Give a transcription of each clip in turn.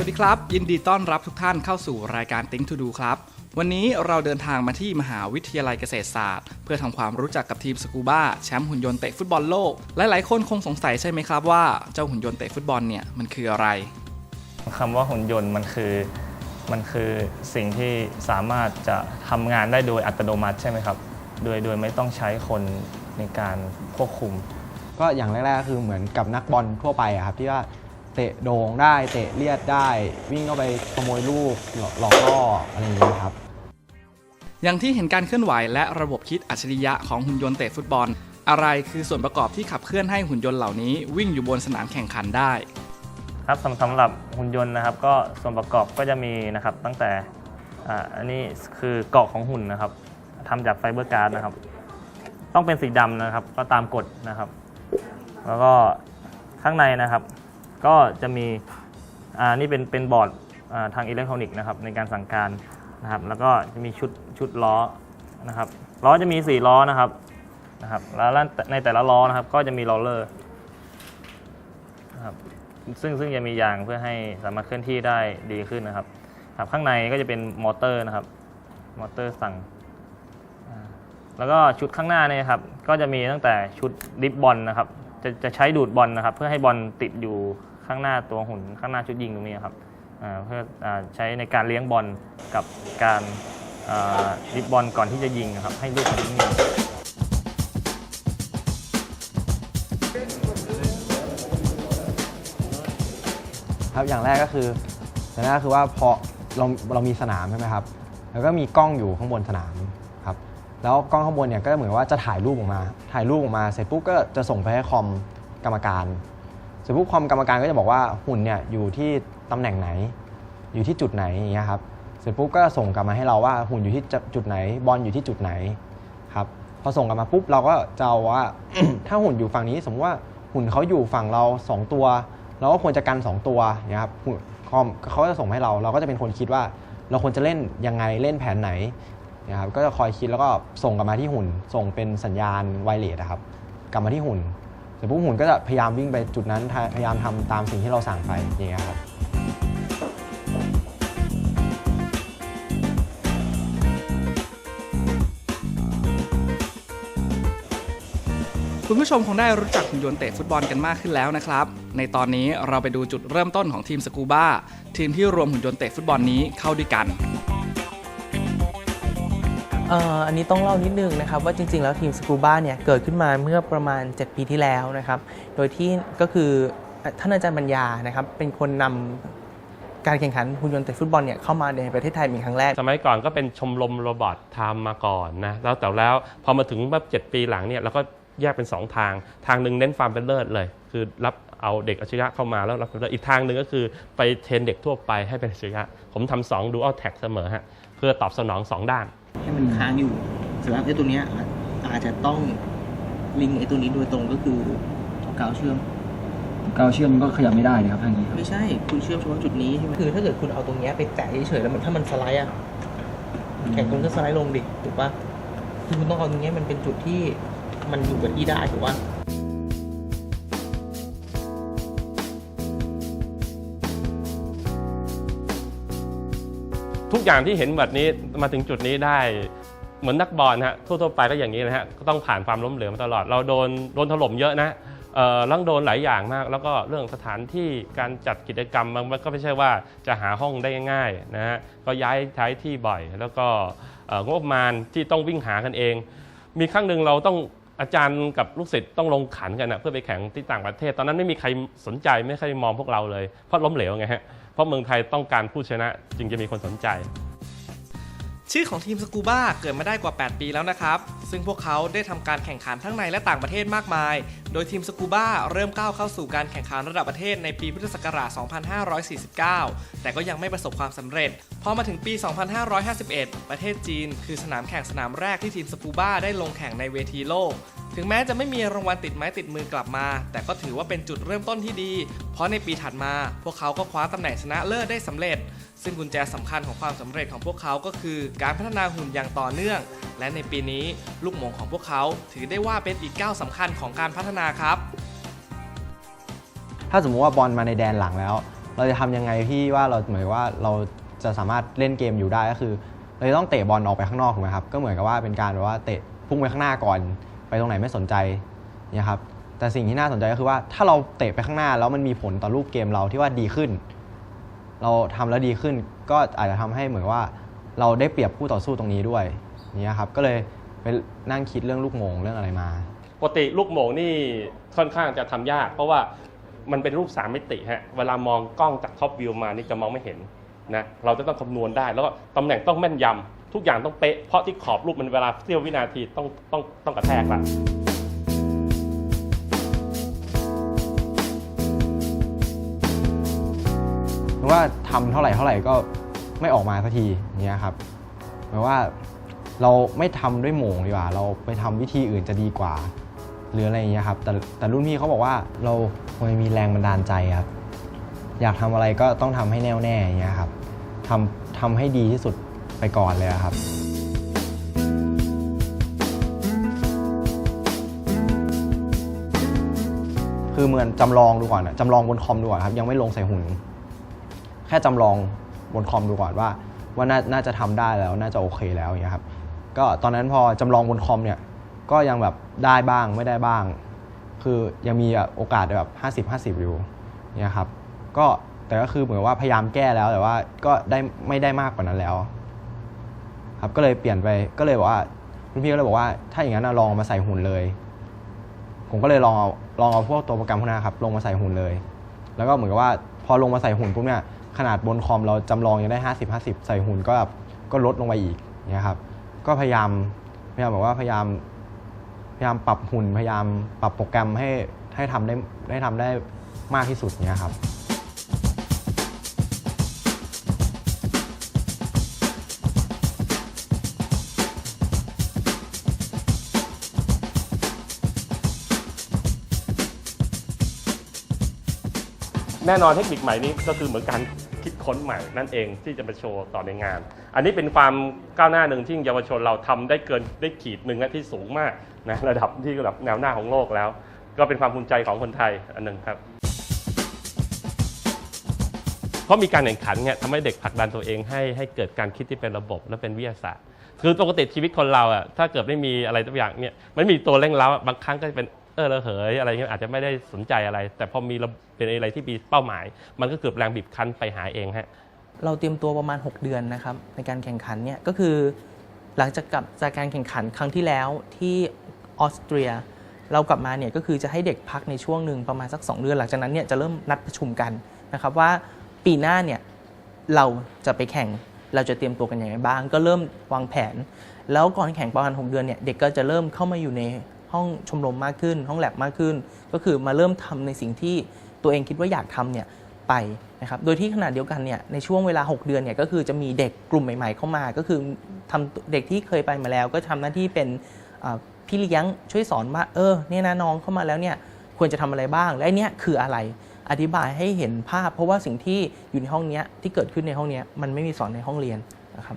สวัสดีครับ ยินดีต้อนรับทุกท่านเข้าสู่รายการ Think to Do ครับ วันนี้เราเดินทางมาที่มหาวิทยาลัยเกษตรศาสตร์ เพื่อทำความรู้จักกับทีมสกูบ้าแชมป์หุ่นยนต์เตะฟุตบอลโลก หลายๆคนคงสงสัยใช่ไหมครับว่าเจ้าหุ่นยนต์เตะฟุตบอลเนี่ยมันคืออะไรคำว่าหุ่นยนต์มันคือมันคือสิ่งที่สามารถจะทำงานได้โดยอัตโนมัติใช่ไหมครับ โดยโดยไม่ต้องใช้คนในการควบคุม ก็อย่างแรกๆก็คือเหมือนกับนักบอลทั่วไปอะครับที่ว่า เตะโด่งได้เตะเลียดได้ วิ่งเข้าไปขโมยลูกหลอกหลอกล่ออะไรอย่างเงี้ยครับ อย่างที่เห็นการเคลื่อนไหวและระบบคิดอัจฉริยะของหุ่นยนต์เตะฟุตบอล อะไรคือส่วนประกอบที่ขับเคลื่อนให้หุ่นยนต์เหล่านี้ วิ่งอยู่บนสนามแข่งขันได้ครับสำสำหรับหุ่นยนต์นะครับ ก็ส่วนประกอบก็จะมีนะครับ ตั้งแต่อ่าอันนี้คือเกาะของหุ่นนะครับทำจากไฟเบอร์การ์ดนะครับ ต้องเป็นสีดำนะครับ ก็ตามกฎนะครับ แล้วก็ข้างในนะครับ ก็จะมีอ่านี่เป็นเป็นบอร์ดอ่าทางอิเล็กทรอนิกส์นะครับในการสั่งการนะครับ แล้วก็จะมีชุดชุดล้อนะครับล้อจะมี 4 ล้อนะครับนะครับแล้วในแต่ละล้อนะครับก็จะมีโรลเลอร์นะครับซึ่งซึ่งจะมียางเพื่อให้สามารถเคลื่อนที่ได้ดีขึ้นนะครับครับ ข้างในก็จะเป็นมอเตอร์นะครับ มอเตอร์สั่ง แล้วก็ชุดข้างหน้าเนี่ยครับ ก็จะมีตั้งแต่ชุดดิฟบอลนะครับ จะจะใช้ดูดบอลนะครับ เพื่อให้บอลติดอยู่ ข้างหน้าตัวหุ่นข้างหน้าชุดยิงตรงนี้ครับเพื่ออใช้ในการเลี้ยงบอลกับการอ่าดิฟบอลก่อนที่จะยิงครับให้ลูกนนิ่งครับอย่างแรกก็คืออย่างแรกก็คือว่าพอเราเรามีสนามใช่ไหมครับ แล้วก็มีกล้องอยู่ข้างบนสนามครับ แล้วกล้องข้างบนเนี่ยก็เหมือนว่าจะถ่ายรูปออกมา ถ่ายรูปออกมาเสร็จปุ๊บก็จะส่งไปให้คอมกรรมการ สร็จปุ๊บคอมกรรมการก็จะบอกว่าหุ่นเนี่ยอยู่ที่ตำแหน่งไหน อยู่ที่จุดไหนอย่างเงี้ยครับเสร็จปุ๊บก็ส่งกลับมาให้เราว่าหุ่นอยู่ที่จุดไหน บอลอยู่ที่จุดไหนครับพอส่งกลับมาปุ๊บเราก็จะเอาว่า ถ้าหุ่นอยู่ฝั่งนี้ สมมติว่าหุ่นเขาอยู่ฝั่งเราสองตัว เราก็ควรจะกัน 2 ตัวนะครับหุ่นเขาจะส่งมาให้เรา เราก็จะเป็นคนคิดว่า เราควรจะเล่นยังไงเล่นแผนไหนนะครับก็จะคอยคิดแล้วก็ส่งกลับมาที่หุ่น ส่งเป็นสัญญาณไวเลสครับกลับมาที่หุ่น เสร็จปุ๊บหุ่นก็จะพยายามวิ่งไปจุดนั้นพยายามทำตามสิ่งที่เราสั่งไปอย่างเงี้ยครับคุณผู้ชมคงได้รู้จักหุ่นยนต์เตะฟุตบอลกันมากขึ้นแล้วนะครับ ในตอนนี้เราไปดูจุดเริ่มต้นของทีมสกูบ้าทีมที่รวมหุ่นยนต์เตะฟุตบอลนี้เข้าด้วยกัน อันนี้ต้องเล่านิดนึงนะครับว่าจริง ๆ แล้วทีมสกูบ้าเนี่ยเกิดขึ้นมาเมื่อประมาณ 7 ปีที่แล้วนะครับโดยที่ก็คือท่านอาจารย์ปัญญานะครับเป็นคนนำการแข่งขันหุ่นยนต์เตะฟุตบอลเนี่ยเข้ามาในประเทศไทยเป็นครั้งแรก สมัยก่อนก็เป็นชมรมโรบอททำมาก่อนนะแล้วแต่แล้วพอมาถึงแบบเจ็ดปีหลังเนี่ยเราก็แยกเป็น 2 ทาง ทางหนึ่งเน้นความเป็นเลิศเลย คือรับเอาเด็กอัจฉริยะเข้ามาแล้วรับเป็นเลิศอีกทางหนึ่งก็คือไปเทรนเด็กทั่วไปให้เป็นอัจฉริยะผมทำสองดูเอาแท็กเสมอฮะเพื่อตอบสนองสองด้าน ให้มันค้างอยู่สำหรับไอ้ตัวเนี้ยอาจอาจจะต้องลิงก์ไอ้ตัวนี้โดยตรงก็คือเอากาวเชื่อม กาวเชื่อมมันก็ขยับไม่ได้นะครับทางนี้ครับไม่ใช่คุณเชื่อมเฉพาะจุดนี้ใช่ไหมคือถ้าเกิดคุณเอาตรงเนี้ยไปแตะเฉยๆแล้วมันถ้ามันสไลด์อะแข่งคุณก็สไลด์ลงดิถูกปะคือคุณต้องเอาตรงเนี้ยมันเป็นจุดที่มันอยู่กับที่ได้ถูกปะ ทุกอย่างที่เห็นแบบนี้มาถึงจุดนี้ได้เหมือนนักบอลฮะทั่วๆไปก็อย่างนี้นะฮะก็ต้องผ่านความล้มเหลวมาตลอด เราโดนโดนถล่มเยอะนะเอ่อลังโดนหลายอย่างมาก แล้วก็เรื่องสถานที่การจัดกิจกรรมมันก็ไม่ใช่ว่าจะหาห้องได้ง่ายๆนะฮะก็ย้ายใช้ที่บ่อย แล้วก็งบประมาณที่ต้องวิ่งหากันเอง มีครั้งหนึ่งเราต้อง อาจารย์กับลูกศิษย์ต้องลงขันกันนะเพื่อไปแข่งที่ต่างประเทศ ตอนนั้นไม่มีใครสนใจไม่เคยมองพวกเราเลย เพราะล้มเหลวไงฮะเพราะเมืองไทยต้องการผู้ชนะจึงจะมีคนสนใจ ชื่อของทีมสกูบ้าเกิดมาได้กว่า 8 ปีแล้วนะครับ ซึ่งพวกเขาได้ทำการแข่งขันทั้งในและต่างประเทศมากมาย โดยทีมสกูบ้าเริ่มก้าวเข้าสู่การแข่งขันระดับประเทศในปีพุทธศักราช 2549 แต่ก็ยังไม่ประสบความสำเร็จ พอมาถึงปี 2551 ประเทศจีน คือสนามแข่งสนามแรกที่ทีมสกูบ้าได้ลงแข่งในเวทีโลก ถึงแม้จะไม่มีรางวัลติดไม้ติดมือกลับมา แต่ก็ถือว่าเป็นจุดเริ่มต้นที่ดี เพราะในปีถัดมา พวกเขาก็คว้าตำแหน่งชนะเลิศได้สำเร็จ ซึ่งกุญแจสำคัญของความสำเร็จของพวกเขาก็คือ การพัฒนาหุ่นอย่างต่อเนื่อง และในปีนี้ลูกหมงของพวกเขาถือได้ว่าเป็นอีกก้าวสำคัญของการพัฒนาครับ ถ้าสมมุติว่าบอลมาในแดนหลังแล้ว เราจะทำยังไงที่ว่าเราเหมือนว่าเราจะสามารถเล่นเกมอยู่ได้ก็คือเราจะต้องเตะบอลออกไปข้างนอกถูกไหมครับก็เหมือนกับว่าเป็นการแบบว่าเตะพุ่งไปข้างหน้าก่อนไปตรงไหนไม่สนใจเนี่ยครับแต่สิ่งที่น่าสนใจก็คือว่าถ้าเราเตะไปข้างหน้าแล้วมันมีผลต่อรูปเกมเราที่ว่าดีขึ้น เราทำแล้วดีขึ้นก็อาจจะทำให้เหมือนว่า เราได้เปรียบคู่ต่อสู้ตรงนี้ด้วยนี่ครับก็เลยไปนั่งคิดเรื่องลูกโมงเรื่องอะไรมาปกติลูกโมงนี่ค่อนข้างจะทำยาก เพราะว่ามันเป็นรูปสามมิติฮะเวลามองกล้องจากท็อปวิวมานี่จะมองไม่เห็นนะเราจะต้องคำนวณได้ แล้วก็ตำแหน่งต้องแม่นยำทุกอย่างต้องเป๊ะเพราะที่ขอบรูปมันเวลาเสี้ยววินาทีต้องต้องต้องกระแทกละ ว่าทำเท่าไหร่เท่าไหร่ก็ไม่ออกมาสักทีเงี้ยครับหมายว่าเราไม่ทำด้วยโมงดีกว่า เราไปทำวิธีอื่นจะดีกว่า หรืออะไรอย่างเงี้ยครับแต่แต่รุ่นพี่เขาบอกว่าเราควรมีแรงบันดาลใจครับ อยากทำอะไรก็ต้องทำให้แน่วแน่เงี้ยครับทำทำให้ดีที่สุดไปก่อนเลยครับคือเหมือนจำลองดูก่อนอะจำลองบนคอมดูก่อนครับ ยังไม่ลงใส่หุ่น แค่จำลองบนคอมดูก่อนว่า ว่าน่าน่าจะทำได้แล้วน่าจะโอเคแล้วอย่างเงี้ยครับก็ตอนนั้นพอจำลองบนคอมเนี่ยก็ยังแบบได้บ้างไม่ได้บ้าง คือยังมีแบบโอกาสแบบ50 50 อยู่เนี่ยครับก็แต่ก็คือเหมือนว่าพยายามแก้แล้วแต่ว่าก็ได้ไม่ได้มากกว่านั้นแล้ว ครับก็เลยเปลี่ยนไปก็เลยบอกว่าคุณพี่ก็เลยบอกว่า ถ้าอย่างนั้นลองมาใส่หุ่นเลย ผมก็เลยลองเอาลองเอาพวกตัวโปรแกรมพวกนั้นครับลงมาใส่หุ่นเลย แล้วก็เหมือนกับว่าพอลงมาใส่หุ่นปุ๊บเนี่ย ขนาดบนคอมเราจำลองยังได้ 50 50 ใส่หุ่นก็แบบก็ลดลงไปอีกเนี่ยครับก็พยายามพยายามบอกว่าพยายามพยายามปรับหุ่นพยายามปรับโปรแกรมให้ให้ทำได้ได้ทำได้มากที่สุดเนี่ยครับ แน่นอนเทคนิคใหม่นี้ก็คือเหมือนการคิดค้นใหม่นั่นเองที่จะมาโชว์ต่อในงาน อันนี้เป็นความก้าวหน้าหนึ่งที่เยาวชนเราทำได้เกินได้ขีดหนึ่งและที่สูงมากนะระดับที่ระดับแนวหน้าของโลกแล้ว ก็เป็นความภูมิใจของคนไทยอันหนึ่งครับเพราะมีการแข่งขันเนี่ยทำให้เด็กผลักดันตัวเองให้ให้เกิดการคิดที่เป็นระบบและเป็นวิทยาศาสตร์ คือปกติชีวิตคนเราอะถ้าเกิดไม่มีอะไรตัวอย่างเนี่ยมันมีตัวเร่งเร้าบางครั้งก็จะเป็น ออระเหยอะไรเงี้ยอาจจะไม่ได้สนใจอะไร แต่พอมีระเป็นอะไรที่มีเป้าหมาย มันก็เกิดแรงบีบคั้นไปหาเองฮะเราเตรียมตัวประมาณ 6 เดือนนะครับในการแข่งขันเนี่ยก็คือ หลังจากกลับจากการแข่งขันครั้งที่แล้วที่ออสเตรีย เรากลับมาเนี่ยก็คือจะให้เด็กพักในช่วงหนึ่งประมาณสัก 2 เดือน หลังจากนั้นเนี่ยจะเริ่มนัดประชุมกันนะครับว่าปีหน้าเนี่ยเราจะไปแข่งเราจะเตรียมตัวกันอย่างไรบ้าง ก็เริ่มวางแผน แล้วก่อนแข่งประมาณ 6 เดือนเนี่ยเด็กก็จะเริ่มเข้ามาอยู่ใน ห้องชมรมมากขึ้น ห้องแลบมากขึ้น ก็คือมาเริ่มทำในสิ่งที่ตัวเองคิดว่าอยากทำเนี่ยไปนะครับโดยที่ขนาดเดียวกันเนี่ยในช่วงเวลา 6 เดือนเนี่ยก็คือจะมีเด็กกลุ่มใหม่ๆเข้ามา ก็คือทำเด็กที่เคยไปมาแล้ว ก็ทำหน้าที่เป็นพี่เลี้ยงช่วยสอนว่าเออเนี่ยนะน้องเข้ามาแล้วเนี่ยควรจะทำอะไรบ้าง และอันเนี่ยคืออะไรอธิบายให้เห็นภาพ เพราะว่าสิ่งที่อยู่ในห้องเนี้ยที่เกิดขึ้นในห้องเนี้ยมันไม่มีสอนในห้องเรียนนะครับ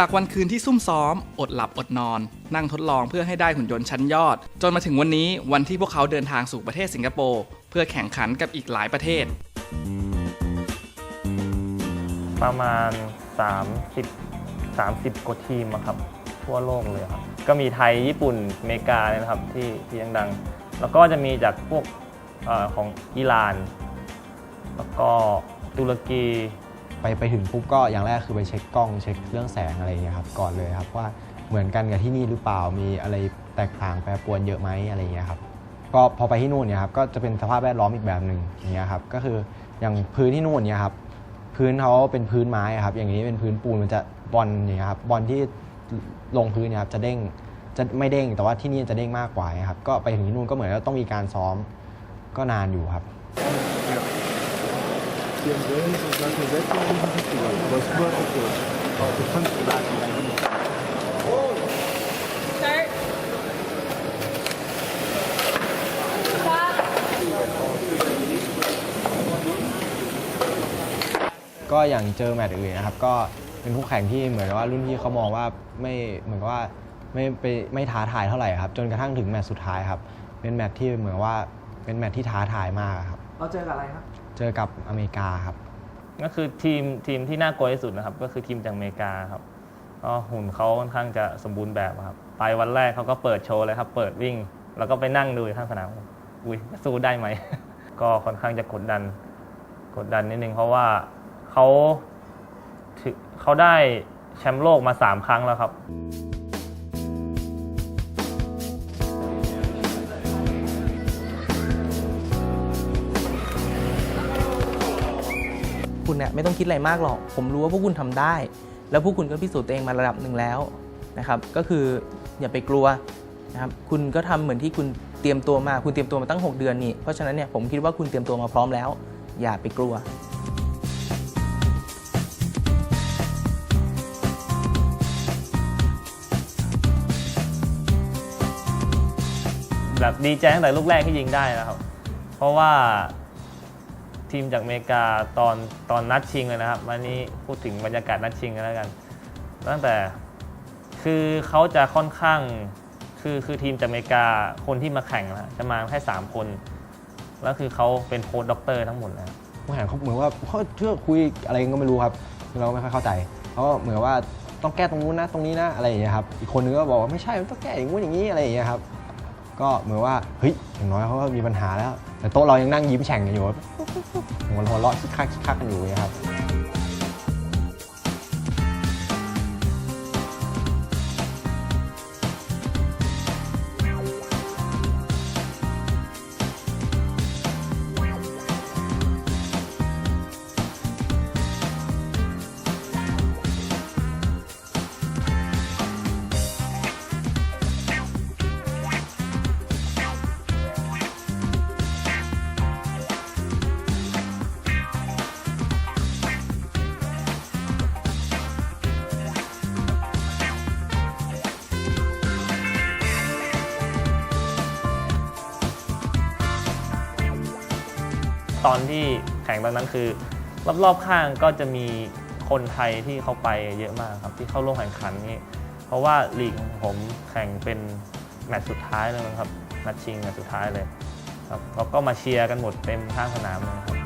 จากวันคืนที่ซุ่มซ้อม อดหลับอดนอน นั่งทดลองเพื่อให้ได้หุ่นยนต์ชั้นยอด จนมาถึงวันนี้วันที่พวกเขาเดินทางสู่ประเทศสิงคโปร์เพื่อแข่งขันกับอีกหลายประเทศ ประมาณ 30 30กว่าทีมอะครับ ทั่วโลกเลยครับ ก็มีไทยญี่ปุ่นอเมริกาเนี่ยนะครับที่ที่ดังๆ แล้วก็จะมีจากพวกเออของอิหร่าน แล้วก็ตุรกี ไปไปถึงปุ๊บก็อย่างแรกคือไปเช็คกล้องเช็คเรื่องแสงอะไรอย่างเงี้ยครับก่อนเลยครับว่าเหมือนกันกับที่นี่หรือเปล่ามีอะไรแตกต่างแปรปรวนเยอะไหมอะไรอย่างเงี้ยครับก็พอไปที่นู่นเนี่ยครับก็จะเป็นสภาพแวดล้อมอีกแบบหนึ่งอย่างเงี้ยครับก็คืออย่างพื้นที่นู่นเนี่ยครับพื้นเขาเป็นพื้นไม้ครับอย่างนี้เป็นพื้นปูนมันจะบอลอย่างเงี้ยครับบอลที่ลงพื้นเนี่ยครับจะเด้งจะไม่เด้งแต่ว่าที่นี่จะเด้งมากกว่าครับก็ไปถึงที่นู่นก็เหมือนว่าต้องมีการซ้อมก็นานอยู่ครับ ก็อย่างเจอแมตช์อื่นนะครับ ก็เป็นคู่แข่งที่เหมือนว่ารุ่นพี่เขามองว่าไม่เหมือนกับว่าไม่ไปไม่ท้าทายเท่าไหร่ครับ จนกระทั่งถึงแมตช์สุดท้ายครับ เป็นเป็นแมตช์ที่เหมือนว่าเป็นแมตช์ที่ท้าทายมากครับ เราเจอกับอะไรครับ เจอกับอเมริกาครับ ก็คือทีมทีมที่น่ากลัวที่สุดนะครับ ก็คือทีมจากอเมริกาครับก็หุ่นเขาค่อนข้างจะสมบูรณ์แบบครับไปวันแรกเขาก็เปิดโชว์เลยครับ เปิดวิ่ง แล้วก็ไปนั่งดูข้างสนามอุ้ยสู้ได้ไหม ก็ค่อนข้างจะกดดัน กดดันนิดนึงเพราะว่าเขาถือเขาได้แชมป์โลกมา 3 ครั้งแล้วครับ คุณเนี่ยไม่ต้องคิดอะไรมากหรอก ผมรู้ว่าพวกคุณทำได้ แล้วพวกคุณก็พิสูจน์ตัวเองมาระดับหนึ่งแล้วนะครับ ก็คืออย่าไปกลัวนะครับ คุณก็ทำเหมือนที่คุณเตรียมตัวมา คุณเตรียมตัวมาตั้ง 6 เดือนนี่ เพราะฉะนั้นเนี่ยผมคิดว่าคุณเตรียมตัวมาพร้อมแล้ว อย่าไปกลัวแบบดีใจตั้งแต่ลูกแรกที่ยิงได้นะครับ เพราะว่า ทีมจากอเมริกาตอนตอนนัดชิงเลยนะครับวันนี้พูดถึงบรรยากาศนัดชิงกันแล้วกัน ตั้งแต่คือเขาจะค่อนข้างคือคือทีมจากอเมริกาคนที่มาแข่งนะจะมาแค่3คนแล้วคือเขาเป็นโค้ดด็อกเตอร์ทั้งหมดนะผู้แข่งเขาเหมือนว่าเขาเชื่อคุยอะไรกันก็ไม่รู้ครับ เราไม่ค่อยเข้าใจเขาก็เหมือนว่าต้องแก้ตรงนู้นนะตรงนี้นะอะไรอย่างเงี้ยครับอีกคนนึงก็บอกว่าไม่ใช่มันต้องแก้อย่างงู้นอย่างนี้อะไรอย่างเงี้ยครับ ก็เหมือนว่าเฮ้ยอย่างน้อยเขาก็มีปัญหาแล้ว แต่โต๊ะเรายังนั่งยิ้มแฉ่งกันอยู่หัวเราะคิกคักคิกคักกันอยู่นะครับ ตอนที่แข่งตอนนั้นคือ รอบๆข้างก็จะมีคนไทยที่เขาไปเยอะมากครับที่เข้าร่วมแข่งขันนี้เพราะว่าลีกของผมแข่งเป็นแมตช์สุดท้ายเลยนะครับนัดชิงแมตช์สุดท้ายเลยครับแล้วก็มาเชียร์กันหมดเต็มข้างสนามเลยครับ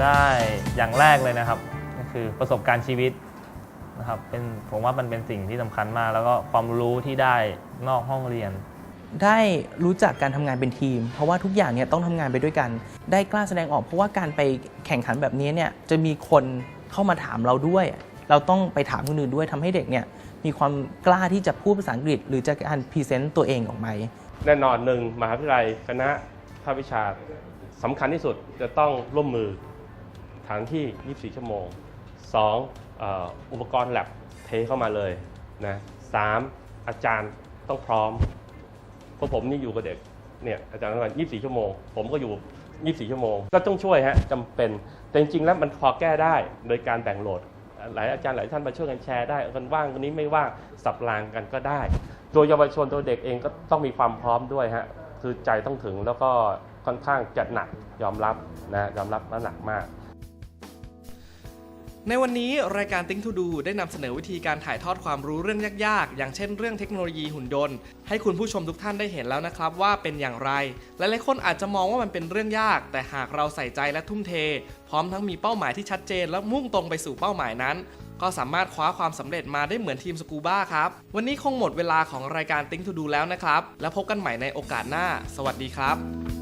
ได้อย่างแรกเลยนะครับ คือประสบการณ์ชีวิตนะครับเป็นผมว่ามันเป็นสิ่งที่สำคัญมาก แล้วก็ความรู้ที่ได้นอกห้องเรียน ได้รู้จักการทำงานเป็นทีม เพราะว่าทุกอย่างเนี่ยต้องทำงานไปด้วยกัน ได้กล้าแสดงออก เพราะว่าการไปแข่งขันแบบนี้เนี่ยจะมีคนเข้ามาถามเราด้วย เราต้องไปถามคนอื่นด้วยทำให้เด็กเนี่ยมีความกล้าที่จะพูดภาษาอังกฤษ หรือจะการพรีเซนต์ตัวเองออกไปแน่นอนหนึ่งมหาวิทยาลัยคณะภาควิชาสำคัญที่สุดจะต้องร่วมมือสถานที่ 24 ชั่วโมง 2. อ่ออุปกรณ์แลบเทเข้ามาเลยนะสามอาจารย์ต้องพร้อมเพราะผมนี่อยู่กับเด็กเนี่ยอาจารย์ทำงาน24 ชั่วโมง ผมก็อยู่ 24 ชั่วโมง ก็ต้องช่วยฮะจำเป็น แต่จริงๆ แล้วมันพอแก้ได้โดยการแบ่งโหลด หลายอาจารย์หลายท่านมาช่วยกันแชร์ได้คนว่างคนนี้ไม่ว่างสับรางกันก็ได้ ตัวเยาวชนตัวเด็กเองก็ต้องมีความพร้อมด้วยฮะคือใจต้องถึงแล้วก็ค่อนข้างจะหนักยอมรับนะยอมรับว่าหนักมาก ในวันนี้รายการ Think to Do ได้นำเสนอวิธีการถ่ายทอดความรู้เรื่องยากๆ อย่างเช่นเรื่องเทคโนโลยีหุ่นยนต์ ให้คุณผู้ชมทุกท่านได้เห็นแล้วนะครับว่าเป็นอย่างไรและหลายคนอาจจะมองว่ามันเป็นเรื่องยาก แต่หากเราใส่ใจและทุ่มเท พร้อมทั้งมีเป้าหมายที่ชัดเจน และมุ่งตรงไปสู่เป้าหมายนั้น ก็สามารถคว้าความสำเร็จมาได้เหมือนทีมสกูบ้าครับ วันนี้คงหมดเวลาของรายการ Think to Do แล้วนะครับ แล้วพบกันใหม่ในโอกาสหน้า สวัสดีครับ